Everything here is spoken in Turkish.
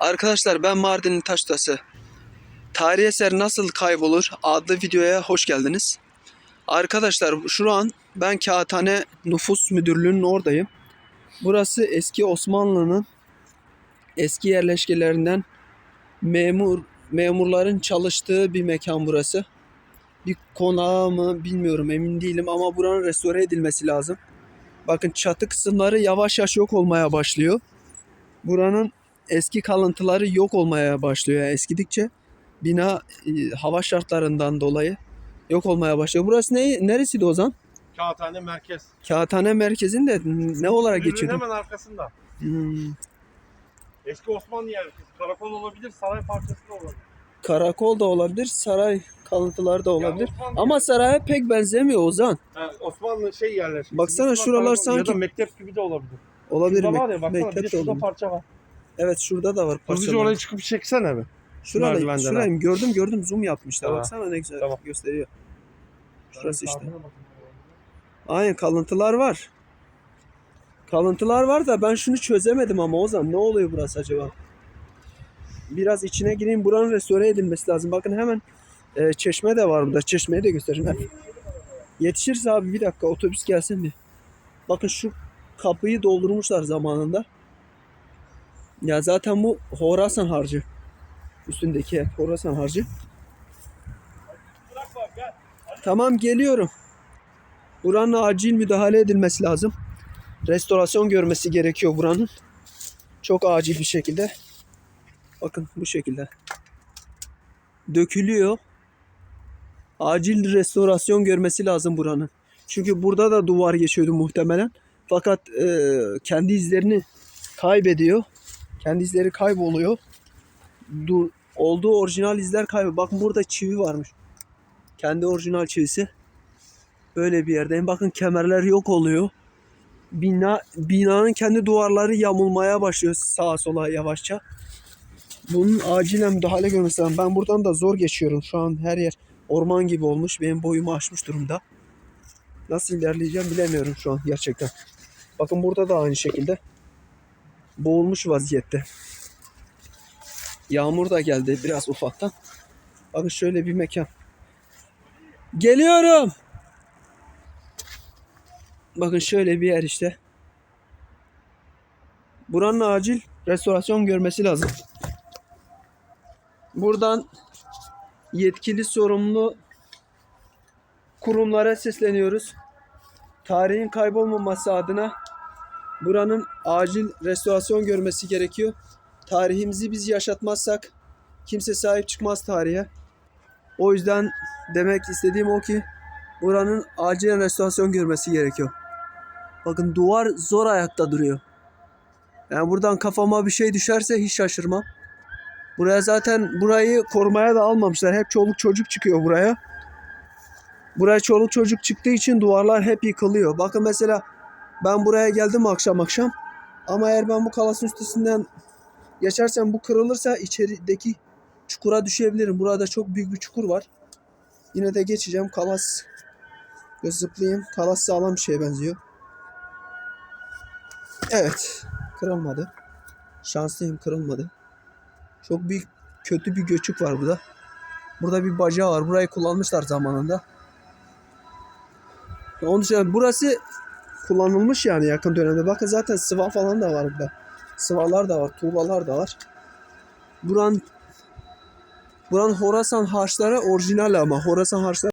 Arkadaşlar ben Mardin'in Taştası. Tarihi eser nasıl kaybolur adlı videoya hoş geldiniz. Arkadaşlar şu an ben Kağıthane Nüfus Müdürlüğü'nün oradayım. Burası eski Osmanlı'nın eski yerleşkelerinden memur memurların çalıştığı bir mekan burası. Bir konağı mı bilmiyorum emin değilim ama buranın restore edilmesi lazım. Bakın çatı kısımları yavaş yavaş yok olmaya başlıyor. Buranın eski kalıntıları yok olmaya başlıyor. Yani eskidikçe bina e, hava şartlarından dolayı yok olmaya başlıyor. Burası ne neresiydi Ozan? Kağıthane merkez. Kağıthane merkezinde ne olarak Ürünün geçiyordu? hemen arkasında. Hmm, Eski Osmanlı yerleşkesi. Karakol olabilir, saray parçası da olabilir. karakol da olabilir, saray kalıntıları da olabilir. Yani Osmanlı Ama saraya pek benzemiyor Ozan. Ha, Osmanlı şey yerleşkesi. Baksana ihtimal şuralar karakol sanki- Ya da mektep gibi de olabilir. Olabilir Şurada var ya baksana bir de şurada parça var. Evet şurada da var Hızlıca parçalar. oraya çıkıp çeksene bir. Şurada, şurayım gördüm gördüm zoom yapmışlar. Tamam. Baksana ne güzel Tamam. gösteriyor. Şurası işte. Aynen kalıntılar var. Kalıntılar var da ben şunu çözemedim ama Ozan ne oluyor burası acaba? Biraz içine gireyim buranın restore edilmesi lazım. Bakın hemen e, çeşme de var burada. Çeşmeyi de göstereyim. Ben. Yetişirse abi bir dakika otobüs gelsin bir. Bakın şu kapıyı doldurmuşlar zamanında. Ya zaten bu Horasan harcı. Üstündeki Horasan harcı. Tamam geliyorum. Buranın acil müdahale edilmesi lazım. Restorasyon görmesi gerekiyor buranın. Çok acil bir şekilde. Bakın bu şekilde. Dökülüyor. Acil restorasyon görmesi lazım buranın. Çünkü burada da duvar geçiyordu muhtemelen. Fakat e, kendi izlerini kaybediyor. Kendi izleri kayboluyor. Du, olduğu orijinal izler kayboluyor. Bakın burada çivi varmış. Kendi orijinal çivisi. Böyle bir yerdeyim. Bakın kemerler yok oluyor. Bina binanın kendi duvarları yamulmaya başlıyor sağa sola yavaşça. Bunun acilen müdahale görmesi lazım. Ben buradan da zor geçiyorum. Şu an her yer orman gibi olmuş. Benim boyumu aşmış durumda. Nasıl ilerleyeceğim bilemiyorum şu an gerçekten. Bakın burada da aynı şekilde. Boğulmuş vaziyette. Yağmur da geldi biraz ufaktan. Bakın şöyle bir mekan. Geliyorum. Bakın şöyle bir yer işte. Buranın acil restorasyon görmesi lazım. Buradan yetkili sorumlu kurumlara sesleniyoruz. Tarihin kaybolmaması adına buranın acil restorasyon görmesi gerekiyor. Tarihimizi biz yaşatmazsak kimse sahip çıkmaz tarihe. O yüzden demek istediğim o ki buranın acilen restorasyon görmesi gerekiyor. Bakın duvar zor ayakta duruyor. Yani buradan kafama bir şey düşerse hiç şaşırmam. Buraya zaten burayı korumaya da almamışlar. Hep çoluk çocuk çıkıyor buraya. Buraya çoluk çocuk çıktığı için duvarlar hep yıkılıyor. Bakın mesela ben buraya geldim akşam akşam. Ama eğer ben bu kalasın üstesinden geçersem bu kırılırsa içerideki çukura düşebilirim. Burada çok büyük bir çukur var. Yine de geçeceğim. Kalas Göz zıplayayım. Kalas sağlam bir şeye benziyor. Evet. Kırılmadı. Şanslıyım kırılmadı. Çok büyük kötü bir göçük var burada. Burada bir bacağı var. Burayı kullanmışlar zamanında. Onun dışında burası kullanılmış yani yakın dönemde. Bakın zaten sıva falan da var burada. Sıvalar da var. Tuğlalar da var. Buran Buranın Horasan harçları orijinal ama Horasan harçları